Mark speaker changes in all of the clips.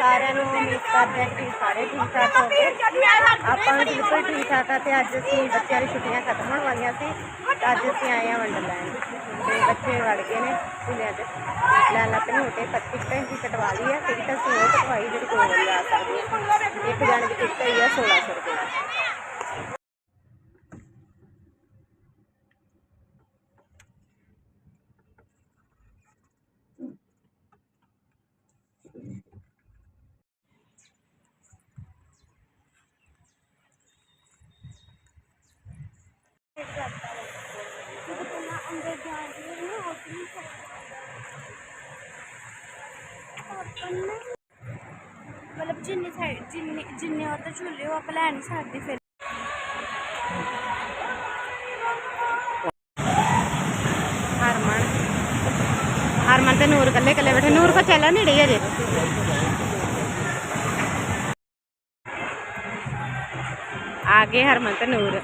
Speaker 1: ਸਾਰਿਆਂ ਨੂੰ ਉਮੀਦ ਕਰਦੇ ਹਾਂ ਕਿ ਸਾਰੇ ਠੀਕ ਠਾਕ ਹੋਗੇ ਆਪਾਂ ਵੀ ਬਿਲਕੁਲ ਠੀਕ ਠਾਕ ਆ ਤੇ ਅੱਜ ਅਸੀਂ ਬੱਚਿਆਂ ਦੀ ਛੁੱਟੀਆਂ ਖਤਮ ਹੋਣ ਵਾਲੀਆਂ ਸੀ। ਤੇ ਅੱਜ ਅਸੀਂ ਆਏ ਆ ਵੰਡਰਲੈਂਡ। ਤੇ ਬੱਚੇ ਵੜ ਗਏ ਨੇ ਝੂਲਿਆਂ 'ਚ ਲੈਣ ਲੱਗ ਪਏ ਹੋਟੇ ਟਿਕਟ ਅਸੀਂ ਕਟਵਾ ਲਈ ਆ। ਟਿਕਟ ਅਸੀਂ ਉਹ ਕਟਵਾਈ ਜਿਹੜੀ ਦੋ ਵਾਰੀ ਆ ਸਕਦੀ। ਹੈ ਇੱਕ ਜਾਣੇ ਦੀ ਟਿਕਟ ਹੋਈ ਆ 1600 ਰੁਪਏ
Speaker 2: ਮਤਲਬ ਜਿੰਨੇ ਸਾਈਡ ਜਿੰਨੇ ਜਿੰਨੇ ਉੱਧਰ ਝੂਲੇ ਉਹ ਆਪਾਂ ਲੈ ਨਹੀਂ ਸਕਦੇ ਫਿਰ।
Speaker 1: ਹਰਮਨ। ਹਰਮਨ ਤੇ ਨੂਰ ਕੱਲੇ ਕੱਲੇ ਬੈਠੇ ਨੂਰ ਕੋ ਨਹੀਂ ਰਹੀ ਅਜੇ ਆਗੇ ਹਰਮਨ ਤੇ ਨੂਰ।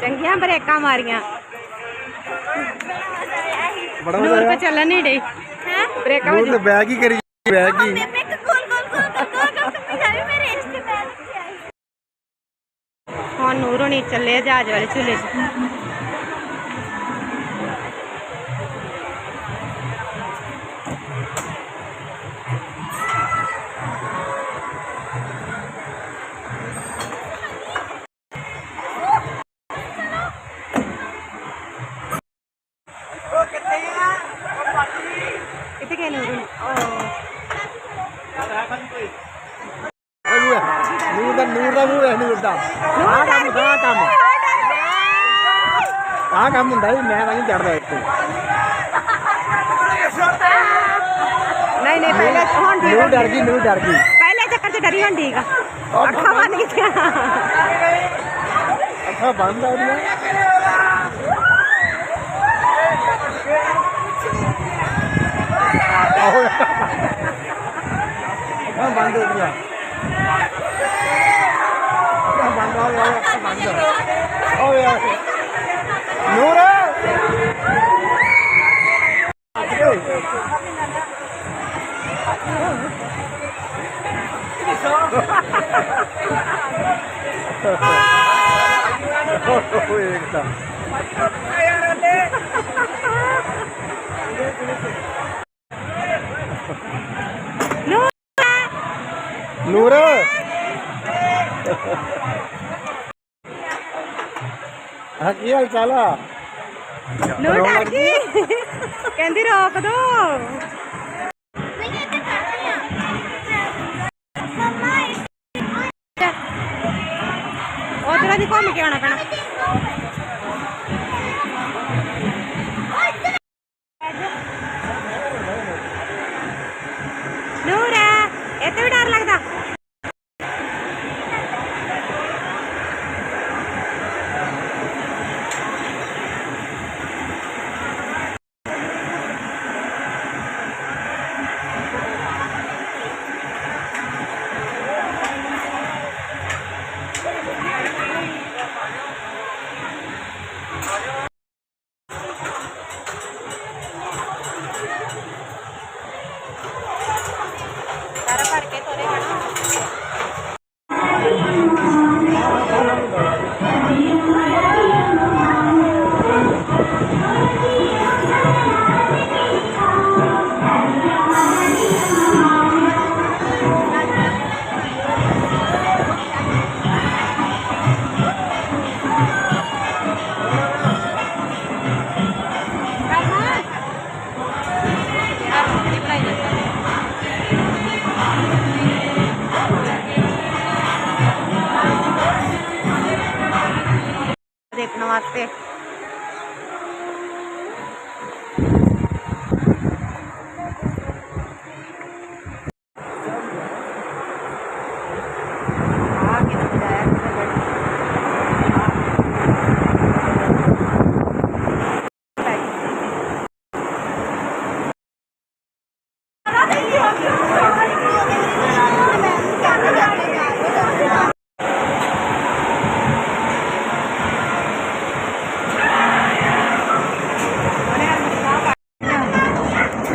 Speaker 1: ਚੰਗੀਆਂ ਬ੍ਰੇਕਾਂ ਮਾਰੀਆਂ।
Speaker 3: ਬੜਾ
Speaker 1: ਨੂਰ ਕੋ ਨਹੀਂ ਰਹੀ
Speaker 2: ਹੈ?
Speaker 1: ਬ੍ਰੇਕਾਂ
Speaker 3: ਨੂਰ ਤੇ ਬੈਗ ਹੀ ਕਰੀ ਬੈਗ ਹੀ
Speaker 2: ਮੈਂ ਮੈਂ ਗੋਲ ਗੋਲ ਗੋਲ ਗੋਲ ਗੋਲ ਗੋਲ ਕਰਦੀ ਜਾ ਰਹੀ ਮੇਰੇ ਰਿਸ਼ਤੇਦਾਰ ਤੇ ਆਈ
Speaker 1: ਹੁਣ ਨੂਰ ਹੋਣੀ ਚੱਲੇ ਜਹਾਜ਼ ਵਾਲੇ ਝੂਲੇ 'ਚ। ਆ।
Speaker 3: ਡਰ ਗਈ ਨੂਰ ਡਰ ਗਈ।
Speaker 1: ਪਹਿਲੇ ਚੱਕਰ 'ਚ ਡਰੀ ਠੀਕ ਆ। ਅੱਖਾਂ ਬੰਦ। ਕੀਤੀਆਂ।
Speaker 3: ਅੱਖਾਂ ਬੰਦ ਆ ਉਹਦੀਆਂ। ਅੱਖਾਂ ਬੰਦ ਹੋ ਗਈਆਂ। ਅੱਖਾਂ ਬੰਦ ਹੋ ਗਈਆਂ ਅੱਖਾਂ ਬੰਦ ਓਏ ਓਏ ਕੀ ਹਾਲ ਚਾਲ ਆ
Speaker 1: ਨੂਰ ਡਰ ਗਈ ਕਹਿੰਦੀ ਰੋਕ ਦੋ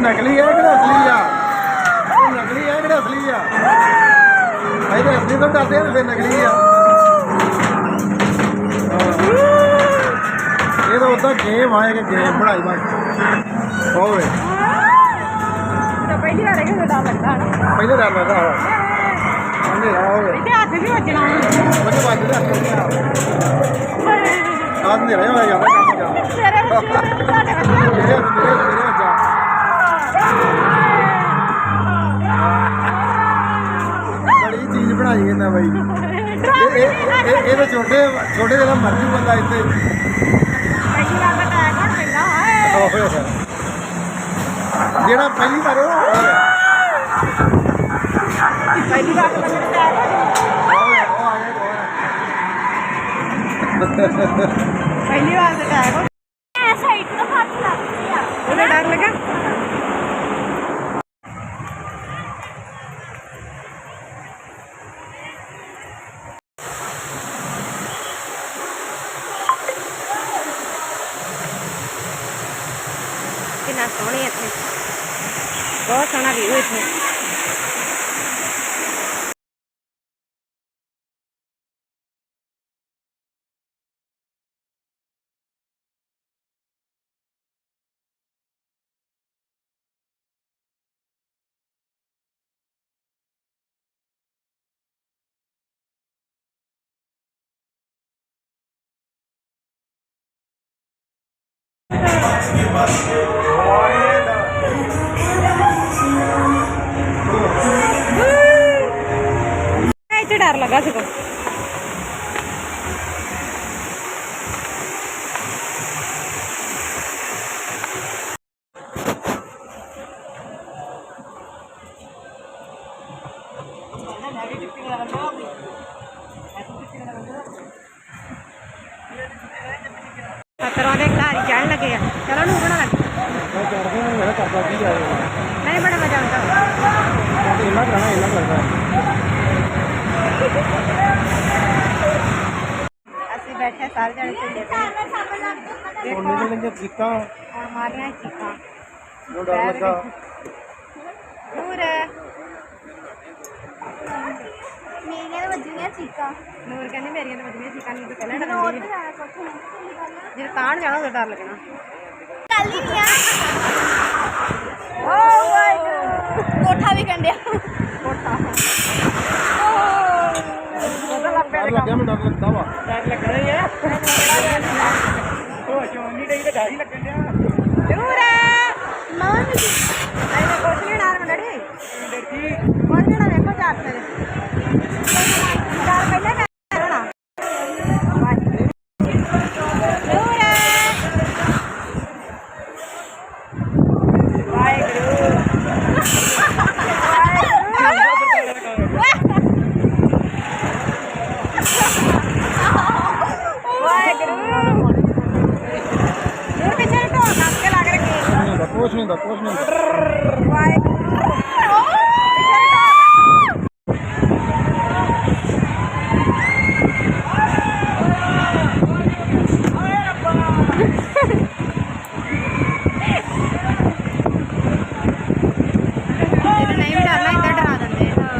Speaker 3: ਨਕਲੀ ਹੈ ਕਿਹੜਾ ਅਸਲੀ ਆ? ਇਹ ਨਕਲੀ ਹੈ ਕਿਹੜਾ ਅਸਲੀ ਆ? ਤੋਂ ਡਰਦੇ ਆ ਤੇ ਫਿਰ ਨਕਲੀ ਆ। ਇਹ ਤਾਂ ਉਦਾਂ ਗੇਮ ਆ ਕਿ ਗੇਮ ਬਣਾਈ ਬਸ। ਹੋਵੇ
Speaker 1: ਤਾਂ ਪਹਿਲੀ ਵਾਰ ਇਹ ਡਰ ਲੱਗਦਾ ਨਾ
Speaker 3: ਪਹਿਲੇ ਡਰ ਲੱਗਦਾ ਹਾਂ। ਆ ਹੋਵੇ
Speaker 1: ਤੇ ਹੱਥ ਵੀ ਵੱਜਣਾ।
Speaker 3: ਬੱਚੇ ਵੱਜਦੇ ਆ। ਆਦ ਨੇ ਰਹਿ ਹੋਇਆ ਜਾਂਦਾ ਕੰਮ ਜਾ ਬਣਾਈ ਇਹਨਾਂ ਬਾਈ। ਇਹ ਇਹ ਇਹ ਇਹ ਤਾਂ ਛੋਟੇ ਛੋਟੇ ਜਿਹੜਾ ਮਰਜ਼ੀ ਬੰਦਾ ਇੱਥੇ।
Speaker 1: ਪਹਿਲੀ ਵਾਰ ਮੈਂ ਟਾਇਆ ਕੋਣ ਪੈਂਦਾ ਹਾਏ
Speaker 3: ਹੋਵੇ ਜਿਹੜਾ ਪਹਿਲੀ ਵਾਰ ਉਹ ਹੋਵੇ
Speaker 1: ਪਹਿਲੀ ਵਾਰ ਤਾਂ ਮੈਂ ਟਾਇਆ
Speaker 3: ਉਹ ਆ ਗਿਆ
Speaker 1: ਪਹਿਲੀ ਵਾਰ ਤਾਂ ਟਾਇਆ
Speaker 2: ਐ ਸਾਈਡ ਤੋਂ ਹੱਥ ਲੱਗ ਗਿਆ
Speaker 1: ਉਹਦਾ ਡਰ ਲੱਗਾ ਕਿੰਨਾ ਸੋਹਣੀ ਇੱਥੇ ਬਹੁਤ ਇੱਥੇ ਡਰ ਲੱਗਾ ਸੀਗਾ ਤਰ੍ਹਾਂ ਦੇ ਘਰ ਚੜਨ ਲੱਗੇ ਆ। ਚਲੋ ਨੂੰ ਬਣਾ ਲੱਗ
Speaker 3: ਮੈਂ ਚੜਦਾ ਮੈਂ ਕਰਦਾ ਕੀ ਜਾਏਗਾ
Speaker 1: ਨਹੀਂ ਬੜਾ ਮਜ਼ਾ ਆਉਂਦਾ।
Speaker 3: ਇੰਨਾ ਕਰਾਣਾ ਇੰਨਾ ਲੱਗਦਾ।
Speaker 1: ਅਸੀਂ ਬੈਠੇ ਸਾਰੇ ਜਣੇ ਝੰਡੇ ਤੇ।
Speaker 2: ਮੈਂ ਸਾਹਮਣੇ ਲੱਗ
Speaker 3: ਚੀਕਾਂ।
Speaker 1: ਹੁਣ ਮਾਰੀਆਂ ਚੀਕਾਂ।
Speaker 3: ਨੂੰ ਡਰ ਲੱਗਾ।
Speaker 1: ਨੂਰ
Speaker 2: ਮੇਰੀਆਂ ਵੱਜੀਆਂ ਚੀਕਾਂ।
Speaker 1: ਨੂਰ ਕਹਿੰਦੀ ਮੇਰੀਆਂ ਤਾਂ ਵੱਜੀਆਂ ਚੀਕਾਂ ਨਹੀਂ ਤੂੰ ਪਹਿਲਾਂ ਡਰਦੀ
Speaker 2: ਉੱਧਰ ਜਾਣਾ ਕੋਠੇ ਨੂੰ ਕੀ ਗੱਲ ਆ
Speaker 1: ਜੇ ਤਾਣ ਜਾਣਾ ਉਦੋਂ ਡਰ ਲੱਗਣਾ।
Speaker 2: ਗੱਲ ਹੀ ਨਹੀਂ ਆ ਓ ਵਾਹਿਗੁਰੂ ਕੋਠਾ ਵੀ ਕੰਡਿਆ।
Speaker 1: ਕੋਠਾ।
Speaker 3: ਡਰ ਲੱਗਿਆ ਮੈਨੂੰ ਡਰ ਲੱਗਦਾ ਵਾ।
Speaker 1: ਡਰ ਲੱਗਦਾ ਹੀ ਹੈ
Speaker 3: ਉਹ ਚੋਂ ਨਹੀਂ ਡਈ ਤੇ ਡਰ ਹੀ ਲੱਗਣ ਡਿਆ।
Speaker 1: ਨੂਰ
Speaker 2: ਮਾਂ ਵੀ।
Speaker 1: ਐਵੇਂ ਕੁਛ ਨਹੀਂ ਨਾਲ ਮੰਡੜੀ
Speaker 3: ਦੇਖੀ
Speaker 1: ਕੁਛ ਨਹੀਂ ਨਾ ਵੇਖੋ ਚਾਰ ਤੇ ਚਾਰ ਪਹਿਲੇ ਮੈਂ ਕਰਨਾ ਨੂਰ ਵਾਹਿਗੁਰੂ ਵਾਹਿਗੁਰੂ ਨੂਰ ਪਿੱਛੇ ਢੋਲ ਨੱਚ ਕੇ ਲੱਗ ਰੱਖੀ
Speaker 3: ਨਹੀਂ ਹੁੰਦਾ ਕੁਛ ਨਹੀਂ ਹੁੰਦਾ ਕੁਛ ਨਹੀਂ ਹੁੰਦਾ
Speaker 1: ਵਾਹਿਗੁਰੂ ਪਿੱਛੇ ਢੋਲ ਜਿਹਨੂੰ ਨਹੀਂ ਵੀ ਡਰਨਾ ਇੱਦਾਂ ਡਰਾ ਦਿੰਦੇ ਆ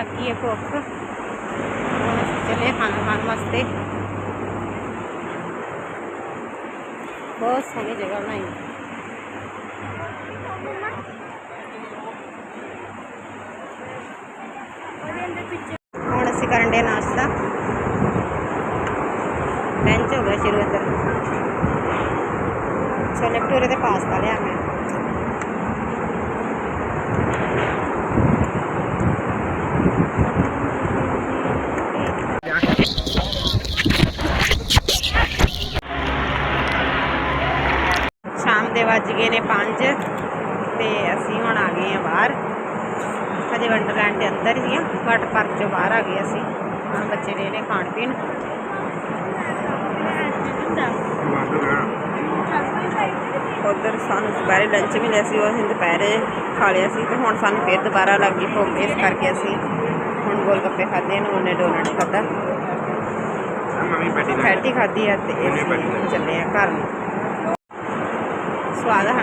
Speaker 1: ਆਤੀ ਹੈ ਭੁੱਖ ਹੁਣ ਅਸੀਂ ਚੱਲੇ ਖਾਣਾ ਖਾਣ ਵਾਸਤੇ ਬਹੁਤ ਸੋਹਣੀ ਜਗ੍ਹਾ ਬਣਾਈ ਹੈ। ਹੁਣ ਅਸੀਂ ਕਰਨ ਦੇ ਨਾਸ਼ਤਾ ਲੰਚ ਹੋ ਗਿਆ ਸ਼ੁਰੂ ਇੱਧਰ ਛੋਲੇ ਭਟੂਰੇ ਤੇ ਪਾਸਤਾ ਲਿਆ ਮੈਂ ਸ਼ਾਮ ਦੇ ਵੱਜ ਗਏ ਨੇ 5 ਤੇ ਅਸੀਂ ਹੁਣ ਆ ਗਏ ਆ ਬਾਹਰ। ਹਜੇ ਵੰਡਰਲੈਂਡ ਦੇ ਅੰਦਰ ਹੀ ਆ ਵਾਟਰ ਪਾਰਕ ਚੋਂ ਬਾਹਰ ਆ ਗਏ ਅਸੀਂ। ਹੁਣ ਬੱਚੇ ਨੇ ਨੇ ਖਾਣ ਪੀਣ। ਉਧਰ ਸਾਨੂੰ ਦੁਪਹਿਰੇ ਲੰਚ ਮਿਲਿਆ ਸੀ ਉਹ ਅਸੀਂ ਦੁਪਹਿਰੇ ਖਾ ਲਿਆ ਸੀ ਤੇ ਹੁਣ ਸਾਨੂੰ ਫਿਰ ਦੁਬਾਰਾ ਲੱਗੀ ਭੁੱਖ ਇਸ ਕਰਕੇ ਅਸੀਂ ਹੁਣ ਗੋਲ ਗੱਪੇ ਖਾਦੇ ਨੇ ਉਹਨੇ ਡੋਨਟ ਖਾਦਾ
Speaker 3: ਮੰਮੀ ਪੈਟੀ
Speaker 1: ਖਾਦੀ ਆ ਤੇ ਹੁਣ ਚੱਲੇ ਆ ਘਰ। ਨੂੰ ਸਵਾਦ ਹੈ ਨਾ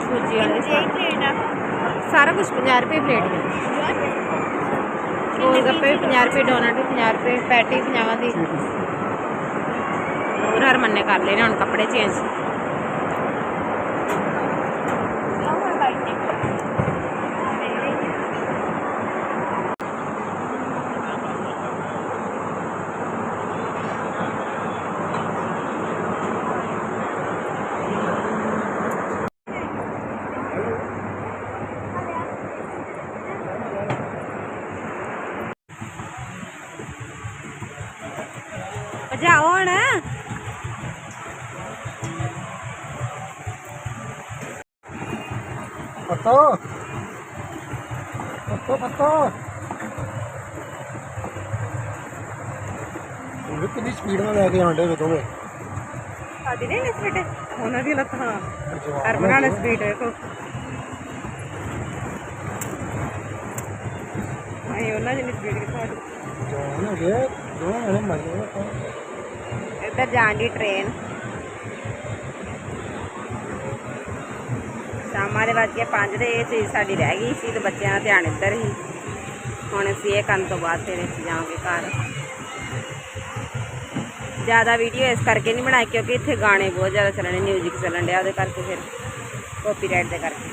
Speaker 1: ਸੂਜੀ ਵਾਲੇ। ਸਾਰਾ ਕੁਝ 50 ਰੁਪਏ ਪਲੇਟ ਹੈ ਗੋਲ ਗੱਪੇ ਵੀ 50 ਰੁਪਏ ਡੋਨਟ ਵੀ 50 ਰੁਪਏ ਪੈਟੀ 50 ਦੀ। ਹੋਰ ਹਰ ਮੰਨੇ ਕਰ ਨੇ ਹੁਣ ਕੱਪੜੇ ਚੇਂਜ ਭਜਾਓ ਹੁਣ
Speaker 3: ਪੱਤੋ। ਪੱਤੋ ਪੱਤੋ। ਉਹ ਕਿੰਨੀ ਸਪੀਡ ਨਾਲ ਲੈ ਕੇ ਆਉਂਦੇ ਵੇ ਦੋਵੇਂ?
Speaker 1: ਸਾਡੀ ਨਹੀਂ ਸਪੀਡ ਉਹਨਾਂ ਦੀ ਲੱਤਾਂ ਹਰਮਨ ਵਾਲੇ ਸਪੀਡ ਦੇਖੋ। ਆਈ ਉਹਨਾਂ ਦੀ ਸਪੀਡ ਕਿਥੋਂ
Speaker 3: ਜਵਾਨ ਹੋ ਗਏ ਦੋਵੇਂ ਜਣੇ ਮਰ ਗਏ।
Speaker 1: ਇੱਧਰ ਜਾਣ ਦੀ ਟ੍ਰੇਨ ਸ਼ਾਮਾਂ ਦੇ ਵੱਜ ਕੇ 5 ਦੇ ਇਹ ਚੀਜ਼ ਸਾਡੀ ਰਹਿ ਗਈ ਸੀ ਤੇ ਬੱਚਿਆਂ ਦਾ ਧਿਆਨ ਇੱਧਰ ਹੀ। ਹੁਣ ਅਸੀਂ ਇਹ ਕਰਨ ਤੋਂ ਬਾਅਦ ਫਿਰ ਅਸੀਂ ਜਾਵਾਂਗੇ ਘਰ। ਜ਼ਿਆਦਾ ਵੀਡੀਓ ਇਸ ਕਰਕੇ ਨਹੀਂ ਬਣਾਈ ਕਿਉਂਕਿ ਇੱਥੇ ਗਾਣੇ ਬਹੁਤ ਜ਼ਿਆਦਾ ਚੱਲਣੇ ਮਿਊਜ਼ਿਕ ਚੱਲਣ ਡਿਆ ਉਹਦੇ ਕਰਕੇ ਫਿਰ ਕਾਪੀਰਾਈਟ ਦੇ ਕਰਕੇ।